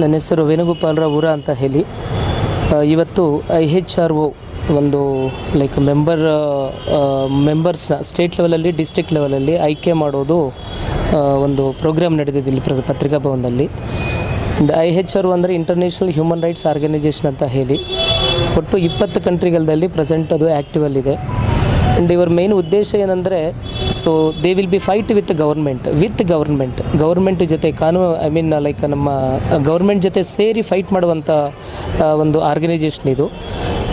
ನನ್ನ ಹೆಸರು ವೇಣುಗೋಪಾಲರಾವ್ ಊರ ಅಂತ ಹೇಳಿ. ಇವತ್ತು ಐ ಹೆಚ್ ಆರ್ ಒ ಒಂದು ಲೈಕ್ ಮೆಂಬರ್ ಮೆಂಬರ್ಸ್ನ ಸ್ಟೇಟ್ ಲೆವೆಲಲ್ಲಿ ಡಿಸ್ಟ್ರಿಕ್ಟ್ ಲೆವೆಲಲ್ಲಿ ಆಯ್ಕೆ ಮಾಡೋದು ಒಂದು ಪ್ರೋಗ್ರಾಮ್ ನಡೆದಿದೆ ಇಲ್ಲಿ ಪ್ರ, ಪತ್ರಿಕಾ ಭವನದಲ್ಲಿ. ಆ್ಯಂಡ್ ಐ ಹೆಚ್ ಆರ್ ಅಂದರೆ ಇಂಟರ್ನ್ಯಾಷನಲ್ ಹ್ಯೂಮನ್ ರೈಟ್ಸ್ ಆರ್ಗನೈಜೇಷನ್ ಅಂತ ಹೇಳಿ. ಒಟ್ಟು ಇಪ್ಪತ್ತು ಕಂಟ್ರಿಗಳಲ್ಲಿ ಪ್ರೆಸೆಂಟ್ ಅದು ಆ್ಯಕ್ಟಿವಲ್ಲಿದೆ ಆ್ಯಂಡ್ ಇವರ ಮೇನ್ ಉದ್ದೇಶ ಏನಂದರೆ so they will be fight with government with government government ಜೊತೆ ಕಾನೂನು ಐ ಮೀನ್ ಲೈಕ್ ನಮ್ಮ ಗೌರ್ಮೆಂಟ್ ಜೊತೆ ಸೇರಿ ಫೈಟ್ ಮಾಡುವಂಥ ಆ, ಒಂದು ಆರ್ಗನೈಜೇಷನ್ ಇದು.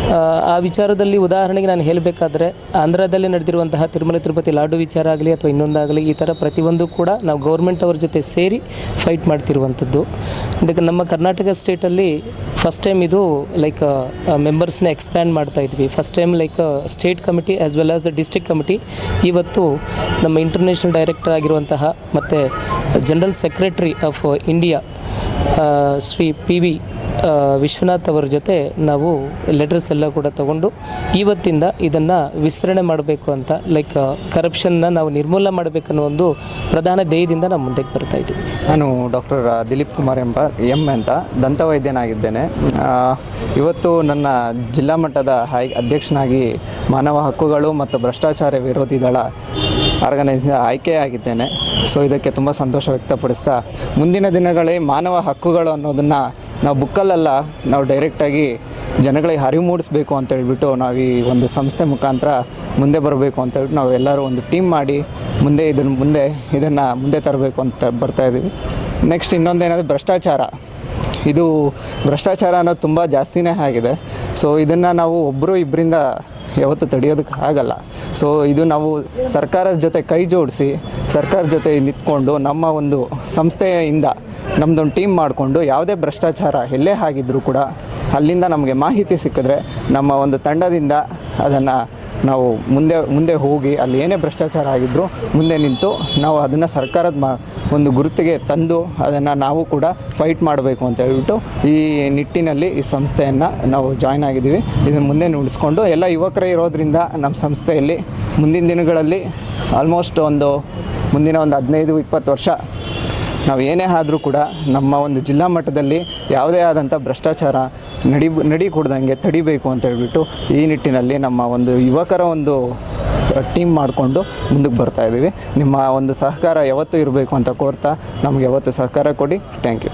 ಆ, ವಿಚಾರದಲ್ಲಿ ಉದಾಹರಣೆಗೆ ನಾನು ಹೇಳಬೇಕಾದ್ರೆ ಆಂಧ್ರದಲ್ಲಿ ನಡೆದಿರುವಂತಹ ತಿರುಮಲ ತಿರುಪತಿ ಲಾಡು ವಿಚಾರ ಆಗಲಿ ಅಥವಾ ಇನ್ನೊಂದಾಗಲಿ ಈ ಥರ ಪ್ರತಿಯೊಂದು ಕೂಡ ನಾವು ಗೌರ್ಮೆಂಟ್ ಅವ್ರ ಜೊತೆ ಸೇರಿ ಫೈಟ್ ಮಾಡ್ತಿರುವಂಥದ್ದು. ಅದಕ್ಕೆ ನಮ್ಮ ಕರ್ನಾಟಕ ಸ್ಟೇಟಲ್ಲಿ ಫಸ್ಟ್ ಟೈಮ್ ಇದು ಲೈಕ್ ಮೆಂಬರ್ಸ್ನ ಎಕ್ಸ್ಪ್ಯಾಂಡ್ ಮಾಡ್ತಾ ಇದ್ವಿ. First time like state committee as well as district committee ಇವತ್ತು ನಮ್ಮ ಇಂಟರ್ನ್ಯಾಷನಲ್ ಡೈರೆಕ್ಟರ್ ಆಗಿರುವಂತಹ ಮತ್ತು general secretary of India Shri P V Vishwanath ಅವರ ಜೊತೆ ನಾವು ಲೆಟರ್ಸ್ ಎಲ್ಲ ಕೂಡ ತಗೊಂಡು ಇವತ್ತಿಂದ ಇದನ್ನು ವಿಸ್ತರಣೆ ಮಾಡಬೇಕು ಅಂತ ಲೈಕ್ ಕರಪ್ಷನ್ನ ನಾವು ನಿರ್ಮೂಲ ಮಾಡಬೇಕನ್ನೋ ಒಂದು ಪ್ರಧಾನ ಧ್ಯೇಯದಿಂದ ನಾವು ಮುಂದಕ್ಕೆ ಬರ್ತಾ ಇದ್ದೀವಿ. ನಾನು ಡಾಕ್ಟರ್ ದಿಲೀಪ್ ಕುಮಾರ್ ಎಂಬ ಎಂ ಅಂತ ದಂತವೈದ್ಯನಾಗಿದ್ದೇನೆ. ಇವತ್ತು ನನ್ನ ಜಿಲ್ಲಾ ಮಟ್ಟದ ಹೈ ಅಧ್ಯಕ್ಷನಾಗಿ ಮಾನವ ಹಕ್ಕುಗಳು ಮತ್ತು ಭ್ರಷ್ಟಾಚಾರ ವಿರೋಧಿ ದಳ ಆರ್ಗನೈಸ್ ಆಯ್ಕೆಯಾಗಿದ್ದೇನೆ ಸೊ ಇದಕ್ಕೆ ತುಂಬ ಸಂತೋಷ ವ್ಯಕ್ತಪಡಿಸ್ತಾ ಮುಂದಿನ ದಿನಗಳೇ ಮಾನವ ಹಕ್ಕುಗಳು ಅನ್ನೋದನ್ನು ನಾವು ಬುಕ್ಕಲ್ಲೆಲ್ಲ, ನಾವು ಡೈರೆಕ್ಟಾಗಿ ಜನಗಳಿಗೆ ಅರಿವು ಮೂಡಿಸ್ಬೇಕು ಅಂತ ಹೇಳ್ಬಿಟ್ಟು ನಾವು ಈ ಒಂದು ಸಂಸ್ಥೆ ಮುಖಾಂತರ ಮುಂದೆ ಬರಬೇಕು ಅಂತ ಹೇಳ್ಬಿಟ್ಟು ನಾವು ಎಲ್ಲರೂ ಒಂದು ಟೀಮ್ ಮಾಡಿ ಮುಂದೆ ಇದನ್ನು ಮುಂದೆ ಇದನ್ನು ಮುಂದೆ ತರಬೇಕು ಅಂತ ಬರ್ತಾಯಿದ್ದೀವಿ ನೆಕ್ಸ್ಟ್ ಇನ್ನೊಂದೇನಾದರೆ ಭ್ರಷ್ಟಾಚಾರ. ಇದು ಭ್ರಷ್ಟಾಚಾರ ಅನ್ನೋದು ತುಂಬ ಜಾಸ್ತಿನೇ ಆಗಿದೆ. ಸೊ ಇದನ್ನು ನಾವು ಒಬ್ಬರು ಇಬ್ಬರಿಂದ ಯಾವತ್ತೂ ತಡೆಯೋದಕ್ಕೆ ಆಗಲ್ಲ. ಸೊ ಇದು ನಾವು ಸರ್ಕಾರದ ಜೊತೆ ಕೈ ಜೋಡಿಸಿ, ಸರ್ಕಾರ ಜೊತೆ ನಿಂತ್ಕೊಂಡು ನಮ್ಮ ಒಂದು ಸಂಸ್ಥೆಯಿಂದ ನಮ್ಮದೊಂದು ಟೀಮ್ ಮಾಡಿಕೊಂಡು ಯಾವುದೇ ಭ್ರಷ್ಟಾಚಾರ ಎಲ್ಲೇ ಆಗಿದ್ರೂ ಕೂಡ ಅಲ್ಲಿಂದ ನಮಗೆ ಮಾಹಿತಿ ಸಿಕ್ಕಿದ್ರೆ ನಮ್ಮ ಒಂದು ತಂಡದಿಂದ ಅದನ್ನು ನಾವು ಮುಂದೆ ಮುಂದೆ ಹೋಗಿ ಅಲ್ಲಿ ಏನೇ ಭ್ರಷ್ಟಾಚಾರ ಆಗಿದ್ದರೂ ಮುಂದೆ ನಿಂತು ನಾವು ಅದನ್ನು ಸರ್ಕಾರದ ಮ ಒಂದು ಗುರುತಿಗೆ ತಂದು ಅದನ್ನು ನಾವು ಕೂಡ ಫೈಟ್ ಮಾಡಬೇಕು ಅಂತ ಹೇಳ್ಬಿಟ್ಟು ಈ ನಿಟ್ಟಿನಲ್ಲಿ ಈ ಸಂಸ್ಥೆಯನ್ನು ನಾವು ಜಾಯ್ನ್ ಆಗಿದ್ದೀವಿ. ಇದನ್ನು ಮುಂದೆ ನುಡಿಸ್ಕೊಂಡು ಎಲ್ಲ ಯುವಕರೇ ಇರೋದರಿಂದ ನಮ್ಮ ಸಂಸ್ಥೆಯಲ್ಲಿ ಮುಂದಿನ ದಿನಗಳಲ್ಲಿ ಆಲ್ಮೋಸ್ಟ್ ಒಂದು, ಮುಂದಿನ ಒಂದು ಹದಿನೈದು, ಇಪ್ಪತ್ತು ವರ್ಷ ನಾವು ಏನೇ ಆದರೂ ಕೂಡ ನಮ್ಮ ಒಂದು ಜಿಲ್ಲಾ ಮಟ್ಟದಲ್ಲಿ ಯಾವುದೇ ಆದಂಥ ಭ್ರಷ್ಟಾಚಾರ ನಡಿ ನಡಿ ಕೊಡ್ದಂಗೆ ತಡಿಬೇಕು ಅಂತ ಹೇಳ್ಬಿಟ್ಟು ಈ ನಿಟ್ಟಿನಲ್ಲಿ ನಮ್ಮ ಒಂದು ಯುವಕರ ಒಂದು ಟೀಮ್ ಮಾಡಿಕೊಂಡು ಮುಂದಕ್ಕೆ ಬರ್ತಾ ಇದ್ದೀವಿ ನಿಮ್ಮ ಒಂದು ಸಹಕಾರ ಯಾವತ್ತೂ ಇರಬೇಕು ಅಂತ ಕೋರ್ತಾ ನಮಗೆ ಯಾವತ್ತೂ ಸಹಕಾರ ಕೊಡಿ. Thank you